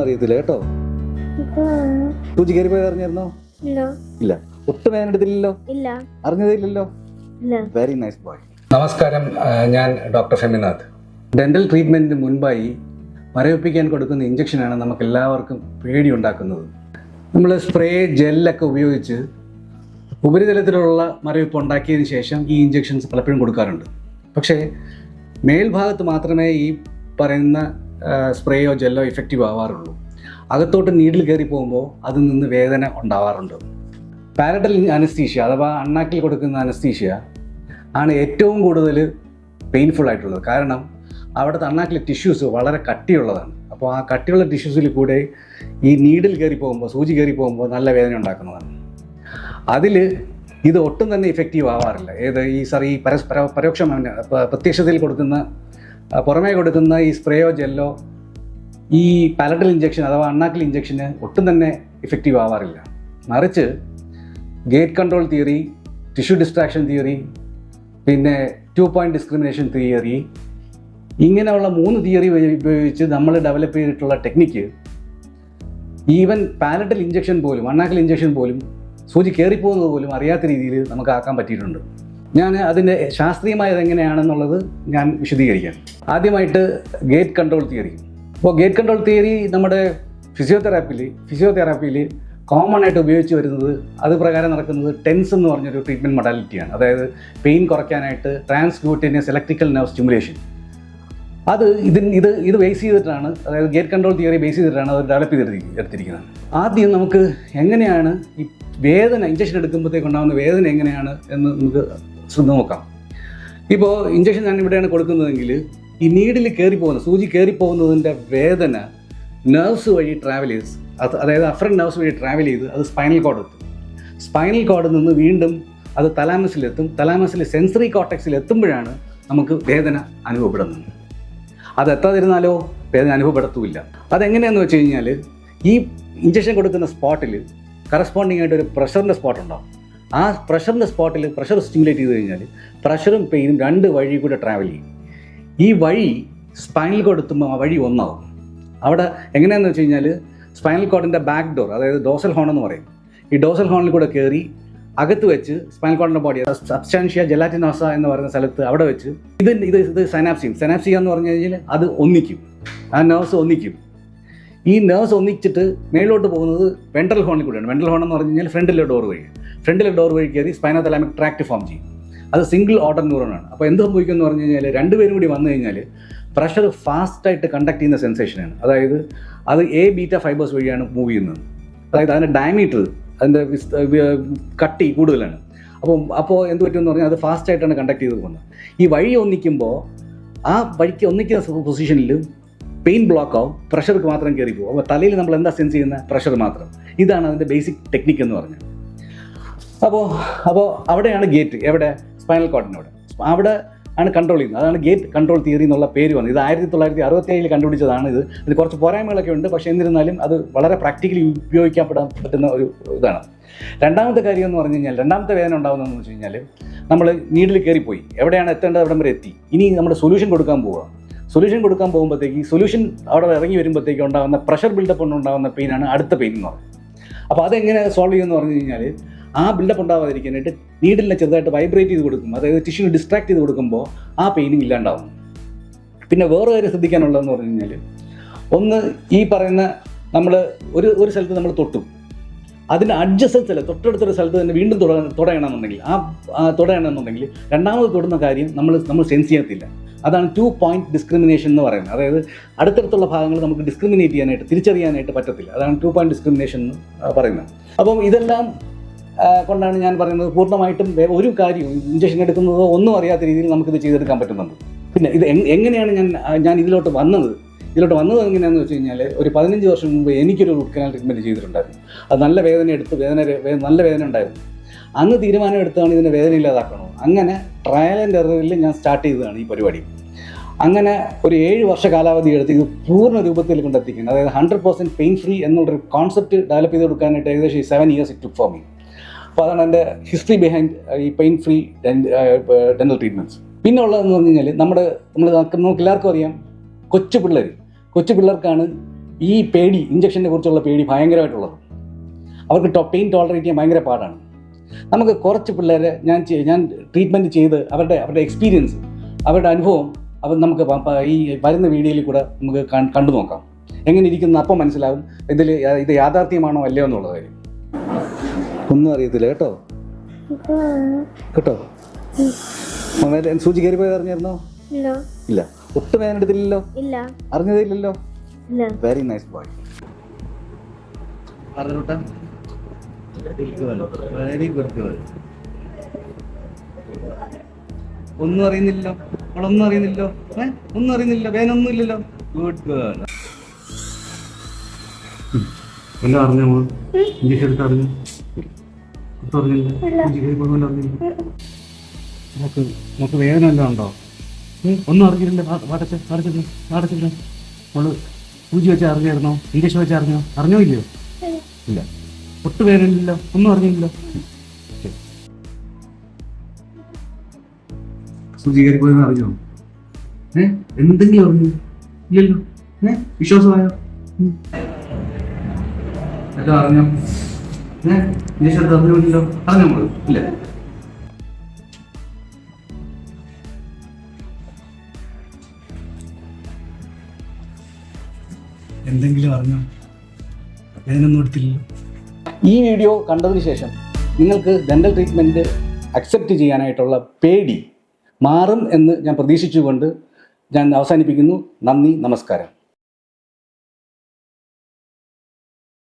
ഒന്നും അറിയത്തില്ല കേട്ടോ. സൂചി കയറി പോയത് അറിഞ്ഞായിരുന്നോ? ഇല്ല. ഇല്ല. ഒട്ടും വേദനെടുത്തില്ലല്ലോ ഇല്ല. അറിഞ്ഞതില്ലല്ലോ ഇല്ല. വെരി നൈസ് ബോയ് നമസ്കാരം ഞാൻ ഡോക്ടർ ഷമിനാഥ്. ഡെന്റൽ ട്രീറ്റ്മെന്റിന് മുൻപായി മരവിപ്പിക്കാൻ കൊടുക്കുന്ന ഇഞ്ചക്ഷനാണ് നമുക്ക് എല്ലാവർക്കും പേടി ഉണ്ടാക്കുന്നത് നമ്മൾ സ്പ്രേ ജെല്ലൊക്കെ ഉപയോഗിച്ച് ഉപരിതലത്തിലുള്ള മരവിപ്പ് ഉണ്ടാക്കിയതിന് ശേഷം ഈ ഇഞ്ചക്ഷൻസ് പലപ്പോഴും കൊടുക്കാറുണ്ട്. പക്ഷേ മേൽഭാഗത്ത് മാത്രമേ ഈ പറയുന്ന സ്പ്രേയോ ജെല്ലോ ഇഫക്റ്റീവ് ആവാറുള്ളൂ. അകത്തോട്ട് നീഡിൽ കയറി പോകുമ്പോൾ അതിൽ നിന്ന് വേദന ഉണ്ടാവാറുണ്ട്. പാരഡൽ അനസ്തീഷ്യ അഥവാ അണ്ണാക്കിൽ കൊടുക്കുന്ന അനസ്തീഷ്യ ആണ് ഏറ്റവും കൂടുതൽ പെയിൻഫുൾ ആയിട്ടുള്ളത്. കാരണം അവിടുത്തെ അണ്ണാക്കിലെ ടിഷ്യൂസ് വളരെ കട്ടിയുള്ളതാണ്. അപ്പോൾ ആ കട്ടിയുള്ള ടിഷ്യൂസിൽ കൂടെ ഈ നീഡിൽ കയറി പോകുമ്പോൾ സൂചി കയറി പോകുമ്പോൾ നല്ല വേദന ഉണ്ടാക്കുന്നതാണ്. അതിൽ ഇത് ഒട്ടും തന്നെ ഇഫക്റ്റീവ് ആവാറില്ല. ഏത് ഈ സർ ഈ പരസ്പര പരോക്ഷം പ്രത്യക്ഷത്തിൽ കൊടുക്കുന്ന പുറമേ കൊടുക്കുന്ന ഈ സ്പ്രേയോ ജെല്ലോ ഈ പാലറ്റൽ ഇഞ്ചക്ഷൻ അഥവാ അണ്ണാക്കിൽ ഇഞ്ചക്ഷന് ഒട്ടും തന്നെ ഇഫക്റ്റീവ് ആവാറില്ല. മറിച്ച് gate control theory tissue distraction theory പിന്നെ ടു പോയിന്റ് ഡിസ്ക്രിമിനേഷൻ തിയറി ഇങ്ങനെയുള്ള മൂന്ന് തിയറി ഉപയോഗിച്ച് നമ്മൾ ഡെവലപ്പ് ചെയ്തിട്ടുള്ള ടെക്നിക്ക് ഈവൻ പാലറ്റൽ ഇഞ്ചക്ഷൻ പോലും അണ്ണാക്കൽ ഇഞ്ചക്ഷൻ പോലും സൂചി കയറിപ്പോകുന്നത് പോലും അറിയാത്ത രീതിയിൽ നമുക്ക് ആക്കാൻ പറ്റിയിട്ടുണ്ട്. ഞാൻ അതിന്റെ ശാസ്ത്രീയമായത് എങ്ങനെയാണെന്നുള്ളത് ഞാൻ വിശദീകരിക്കാം. ആദ്യമായിട്ട് ഗേറ്റ് കൺട്രോൾ തിയറി. അപ്പോൾ ഗേറ്റ് കൺട്രോൾ തിയറി നമ്മുടെ ഫിസിയോതെറാപ്പിയിൽ ഫിസിയോതെറാപ്പിയിൽ കോമൺ ആയിട്ട് ഉപയോഗിച്ച് വരുന്നത് അത് പ്രകാരം നടക്കുന്നത് ടെൻസ് എന്ന് പറഞ്ഞൊരു ട്രീറ്റ്മെന്റ് മൊഡാലിറ്റിയാണ് അതായത് പെയിൻ കുറയ്ക്കാനായിട്ട് ട്രാൻസ്ഗ്ലൂട്ടേനിയസ് ഇലക്ട്രിക്കൽ നെർവ് സ്റ്റിമുലേഷൻ അത് ഇതിന് ഇത് ഇത് ബേസ് ചെയ്തിട്ടാണ് അതായത് ഗേറ്റ് കൺട്രോൾ തിയറി ബേസ് ചെയ്തിട്ടാണ് അത് ഡെവലപ്പ് ചെയ്തെടുത്തി എടുത്തിരിക്കുന്നത്. ആദ്യം നമുക്ക് എങ്ങനെയാണ് ഈ വേദന ഇഞ്ചക്ഷൻ എടുക്കുമ്പോഴത്തേക്ക് ഉണ്ടാകുന്ന വേദന എങ്ങനെയാണ് എന്ന് നമുക്ക് ശ്രദ്ധ നോക്കാം. ഇപ്പോൾ ഇഞ്ചക്ഷൻ ഞാൻ ഇവിടെയാണ് കൊടുക്കുന്നതെങ്കിൽ ഈ നീഡിൽ കയറി പോകുന്ന സൂചി കയറി പോകുന്നതിന്റെ വേദന നെർവ്സ് വഴി ട്രാവൽ ചെയ്ത് അത് അതായത് അഫ്രൻ നെർവ്സ് വഴി ട്രാവൽ ചെയ്ത് അത് സ്പൈനൽ കോഡ് എത്തും. സ്പൈനൽ കോഡിൽ നിന്ന് വീണ്ടും അത് തലാമസിലെത്തും തലാമസിലെ സെൻസറി കോട്ടക്സിൽ എത്തുമ്പോഴാണ് നമുക്ക് വേദന അനുഭവപ്പെടുന്നത്. അത് എത്താതിരുന്നാലോ? വേദന അനുഭവപ്പെടുത്തുമില്ല. അതെങ്ങനെയാണെന്ന് വെച്ച് കഴിഞ്ഞാൽ ഈ ഇഞ്ചക്ഷൻ കൊടുക്കുന്ന സ്പോട്ടിൽ കറസ്പോണ്ടിങ് ആയിട്ട് ഒരു പ്രഷറിന്റെ സ്പോട്ട് ഉണ്ടാവും. ആ പ്രഷറിന്റെ സ്പോട്ടിൽ പ്രഷർ സ്റ്റിമുലേറ്റ് ചെയ്ത് കഴിഞ്ഞാൽ പ്രഷറും പെയിനും രണ്ട് വഴി കൂടെ ട്രാവൽ ചെയ്യും. ഈ വഴി സ്പൈനൽ കോഡ് എത്തുമ്പോൾ ആ വഴി ഒന്നാവും. അവിടെ എങ്ങനെയാണെന്ന് വെച്ച് കഴിഞ്ഞാൽ സ്പൈനൽ കോഡിന്റെ ബാക്ക് ഡോർ അതായത് ഡോസൽ ഹോൺ എന്ന് പറയും. ഈ ഡോസൽ ഹോണിൽ കൂടെ കയറി അകത്ത് വെച്ച് സ്പൈനൽ കോഡിന്റെ ബോഡി സബ്സ്റ്റാൻഷ്യ ജെലാറ്റിനോസ എന്ന് പറയുന്ന സ്ഥലത്ത് അവിടെ വെച്ച് ഇത് ഇത് ഇത് സൈനാപ്സിയും സെനാപ്സിയ എന്ന് പറഞ്ഞു കഴിഞ്ഞാൽ അത് ഒന്നിക്കും. ആ നേഴ്സ് ഒന്നിക്കും. ഈ നേഴ്സ് ഒന്നിച്ചിട്ട് മേലോട്ട് പോകുന്നത് വെൻട്രൽ ഹോണിൽ കൂടെയാണ്. വെൻട്രൽ ഹോൺ എന്ന് പറഞ്ഞു കഴിഞ്ഞാൽ ഫ്രണ്ടിലെ ഡോർ വഴി. ഫ്രണ്ടിലെ ഡോർ വഴി കയറി സ്പൈനോതലാമിക് ട്രാക്ട് ഫോം ചെയ്യും. അത് സിംഗിൾ ഓർഡർ ന്യൂറോണാണ് അപ്പോൾ എന്ത് സംഭവിക്കും എന്ന് പറഞ്ഞു കഴിഞ്ഞാൽ രണ്ടുപേരും കൂടി വന്നു കഴിഞ്ഞാൽ പ്രഷർ ഫാസ്റ്റായിട്ട് കണ്ടക്ട് ചെയ്യുന്ന സെൻസേഷനാണ് അതായത് അത് എ ബീറ്റ ഫൈബേഴ്സ് വഴിയാണ് മൂവ് ചെയ്യുന്നത്. അതായത് അതിന്റെ ഡയമീറ്റർ അതിന്റെ കട്ടി കൂടുതലാണ്. അപ്പോൾ അപ്പോൾ എന്ത് പറ്റുമെന്ന് പറഞ്ഞാൽ അത് ഫാസ്റ്റായിട്ടാണ് കണ്ടക്ട് ചെയ്ത് പോകുന്നത്. ഈ വഴി ഒന്നിക്കുമ്പോൾ ആ വഴിക്ക് ഒന്നിക്കുന്ന പൊസിഷനിൽ പെയിൻ ബ്ലോക്ക് ആവും പ്രഷർക്ക് മാത്രം കയറി പോകും. അപ്പോൾ തലയിൽ നമ്മൾ എന്താ സെൻസ് ചെയ്യുന്ന? പ്രഷർ മാത്രം. ഇതാണ് അതിന്റെ ബേസിക് ടെക്നിക്ക് എന്ന് പറഞ്ഞത് അപ്പോൾ അപ്പോൾ അവിടെയാണ് ഗേറ്റ് എവിടെ? സ്പൈനൽ കോഡിനവിടെ അവിടെ. ആണ് കൺട്രോൾ ചെയ്യുന്നത്. അതാണ് ഗേറ്റ് കൺട്രോൾ തിയറി എന്നുള്ള പേര് വന്നത്. ഇത് ആയിരത്തി തൊള്ളായിരത്തി അറുപത്തി ഏഴിൽ കണ്ടുപിടിച്ചതാണ് ഇത്. ഇത് കുറച്ച് പോരായ്മകളൊക്കെ ഉണ്ട്. പക്ഷേ എന്നിരുന്നാലും അത് വളരെ പ്രാക്ടിക്കലി ഉപയോഗിക്കപ്പെടാൻ പറ്റുന്ന ഒരു ഇതാണ്. രണ്ടാമത്തെ കാര്യം എന്ന് പറഞ്ഞു കഴിഞ്ഞാൽ രണ്ടാമത്തെ വേദന ഉണ്ടാകുന്നതെന്ന് വെച്ച് കഴിഞ്ഞാൽ നമ്മൾ നീഡിൽ കയറിപ്പോയി. എവിടെയാണ് എത്തേണ്ടത്? അവിടെ വരെ എത്തി. ഇനി നമ്മൾ സൊല്യൂഷൻ കൊടുക്കാൻ പോവുക സൊല്യൂഷൻ കൊടുക്കാൻ പോകുമ്പോഴത്തേക്ക് ഈ സൊല്യൂഷൻ അവിടെ ഇറങ്ങി വരുമ്പോഴത്തേക്ക് ഉണ്ടാകുന്ന പ്രഷർ ബിൽഡപ്പ് കൊണ്ടുണ്ടാകുന്ന പെയിനാണ് അടുത്ത പെയിൻ എന്ന് പറയുന്നത്. അപ്പോൾ അതെങ്ങനെ സോൾവ് ചെയ്യുമെന്ന് പറഞ്ഞു കഴിഞ്ഞാൽ ആ ബിൽഡപ്പ് ഉണ്ടാവാതിരിക്കാനായിട്ട് നീഡിലിനെ ചെറുതായിട്ട് വൈബ്രേറ്റ് ചെയ്ത് കൊടുക്കും അതായത് ടിഷ്യൂ ഡിസ്ട്രാക്ട് ചെയ്ത് കൊടുക്കുമ്പോൾ ആ പെയിനിങ് ഇല്ലാണ്ടാവും. പിന്നെ വേറെ കാര്യം ശ്രദ്ധിക്കാനുള്ളതെന്ന് പറഞ്ഞു കഴിഞ്ഞാൽ ഒന്ന് ഈ പറയുന്ന നമ്മൾ ഒരു ഒരു സ്ഥലത്ത് നമ്മൾ തൊട്ടും. അതിന്റെ അഡ്ജസ്റ്റൻസ് അല്ല തൊട്ടടുത്തൊരു സ്ഥലത്ത് തന്നെ വീണ്ടും തുട തുടയണമെന്നുണ്ടെങ്കിൽ ആ തുടയണമെന്നുണ്ടെങ്കിൽ രണ്ടാമത് തൊടുന്ന കാര്യം നമ്മൾ നമ്മൾ സെൻസ് ചെയ്യത്തില്ല. അതാണ് ടു പോയിന്റ് ഡിസ്ക്രിമിനേഷൻ എന്ന് പറയുന്നത്. അതായത് അടുത്തടുത്തുള്ള ഭാഗങ്ങൾ നമുക്ക് ഡിസ്ക്രിമിനേറ്റ് ചെയ്യാനായിട്ട് തിരിച്ചറിയാനായിട്ട് പറ്റത്തില്ല. അതാണ് ടു പോയിന്റ് ഡിസ്ക്രിമിനേഷൻ എന്ന് പറയുന്നത്. അപ്പം ഇതെല്ലാം കൊണ്ടാണ് ഞാൻ പറയുന്നത് പൂർണമായിട്ടും ഒരു കാര്യവും ഇഞ്ചക്ഷൻ എടുക്കുന്നതോ ഒന്നും അറിയാത്ത രീതിയിൽ നമുക്കിത് ചെയ്തെടുക്കാൻ പറ്റുന്നുണ്ട്. പിന്നെ ഇത് എങ്ങനെയാണ് ഞാൻ ഞാൻ ഇതിലോട്ട് വന്നത്? ഇതിലോട്ട് വന്നത് എങ്ങനെയാണെന്ന് വെച്ച് കഴിഞ്ഞാൽ ഒരു പതിനഞ്ച് വർഷം മുമ്പ് എനിക്കൊരു റൂട്ട് കനാൽ ട്രീറ്റ്മെന്റ് ചെയ്തിട്ടുണ്ടായിരുന്നു. അത് നല്ല വേദന എടുത്ത് വേദന നല്ല വേദന ഉണ്ടായിരുന്നു. അന്ന് തീരുമാനം എടുത്താണ് ഇതിനെ വേദന ഇല്ലാതാക്കണോ അങ്ങനെ ട്രയൽ ആൻഡ് എററിൽ ഞാൻ സ്റ്റാർട്ട് ചെയ്തതാണ് ഈ പരിപാടി. അങ്ങനെ ഒരു ഏഴ് വർഷ കാലാവധി എടുത്ത് ഇത് പൂർണ രൂപത്തിൽ കൊണ്ടെത്തിക്കുന്നത് അതായത് ഹൺഡ്രഡ് പെർസെന്റ് പെയിൻ ഫ്രീ എന്നുള്ളൊരു കോൺസെപ്റ്റ് ഡെവലപ്പ് ചെയ്ത് കൊടുക്കാനായിട്ട് ഏകദേശം seven years it for me അപ്പോൾ അതാണ് എന്റെ ഹിസ്റ്ററി ബിഹൈൻഡ് ഈ പെയിൻ ഫ്രീ ഡെന്റൽ ട്രീറ്റ്മെന്റ്സ് പിന്നെ ഉള്ളതെന്ന് പറഞ്ഞു കഴിഞ്ഞാൽ നമ്മുടെ നമ്മൾ നമുക്ക് എല്ലാവർക്കും അറിയാം കൊച്ചു പിള്ളേർ കൊച്ചു പിള്ളേർക്കാണ് ഈ പേടി ഇഞ്ചക്ഷനെ കുറിച്ചുള്ള പേടി ഭയങ്കരമായിട്ടുള്ളത്. അവർക്ക് ടോ പെയിൻ ടോളറേറ്റ് ചെയ്യാൻ ഭയങ്കര പാടാണ്. നമുക്ക് കുറച്ച് പിള്ളേരെ ഞാൻ ഞാൻ ട്രീറ്റ്മെന്റ് ചെയ്ത് അവരുടെ അവരുടെ എക്സ്പീരിയൻസ് അവരുടെ അനുഭവം അവർ നമുക്ക് ഈ വരുന്ന വീഡിയോയിൽ കൂടെ നമുക്ക് കണ്ടു നോക്കാം എങ്ങനെ ഇരിക്കുന്ന അപ്പം മനസ്സിലാവും. ഇതിൽ ഇത് യാഥാർത്ഥ്യമാണോ അല്ലയോ എന്നുള്ള കാര്യം. ഒന്നും അറിയത്തില്ല കേട്ടോ? കേട്ടോ? സൂചി കയറി പോയത് അറിഞ്ഞായിരുന്നോ? ഇല്ല. ഇല്ല. ഒട്ടും വേദന എടുത്തില്ലല്ലോ? ഇല്ല. അറിഞ്ഞതില്ലല്ലോ ഇല്ല. Very nice boy very. Good girl ഒന്നും അറിയുന്നില്ലല്ലോ? അവളൊന്നും അറിയുന്നില്ലോ ഏ? ഒന്നും അറിയുന്നില്ല വേനൊന്നും ഇല്ലല്ലോ? ഗുഡ് ഗേൾ എല്ലാം അറിഞ്ഞോ ഇംഗ്ലീഷ് എടുത്ത് അറിഞ്ഞു? നമുക്ക് നമുക്ക് വേദന എല്ലാം ഉണ്ടോ? ഒന്നും അറിഞ്ഞിട്ടില്ല. വാടച്ച വാടച്ച വാടച്ച മോൾ പൂജ വെച്ച് അറിഞ്ഞായിരുന്നോ? ഇംഗ്ലീഷ് വെച്ച് അറിഞ്ഞോ? അറിഞ്ഞോ ഇല്ലയോ? ഇല്ല. ഒട്ടും വേദനയില്ലല്ലോ. ഒന്നും അറിഞ്ഞില്ലല്ലോ ശുചീകരിക്കുമെന്ന് അറിഞ്ഞോ? ഏ? എന്തെങ്കിലും അറിഞ്ഞു? ഇല്ലല്ലോ. ഏ? വിശ്വാസമായോ. എല്ലാം അറിഞ്ഞോ? ഏ? ഇംഗ്ലീഷ് എടുത്ത് അറിഞ്ഞില്ലല്ലോ അറിഞ്ഞോ മോൾ ഇല്ല. എന്തെങ്കിലും അറിഞ്ഞോ? ഞാനൊന്നും എടുത്തില്ലല്ലോ. ഈ വീഡിയോ കണ്ടതിന് ശേഷം നിങ്ങൾക്ക് ഡെന്റൽ ട്രീറ്റ്മെന്റ് അക്സെപ്റ്റ് ചെയ്യാനായിട്ടുള്ള പേടി മാറും എന്ന് ഞാൻ പ്രതീക്ഷിച്ചുകൊണ്ട് ഞാൻ അവസാനിപ്പിക്കുന്നു. നന്ദി നമസ്കാരം.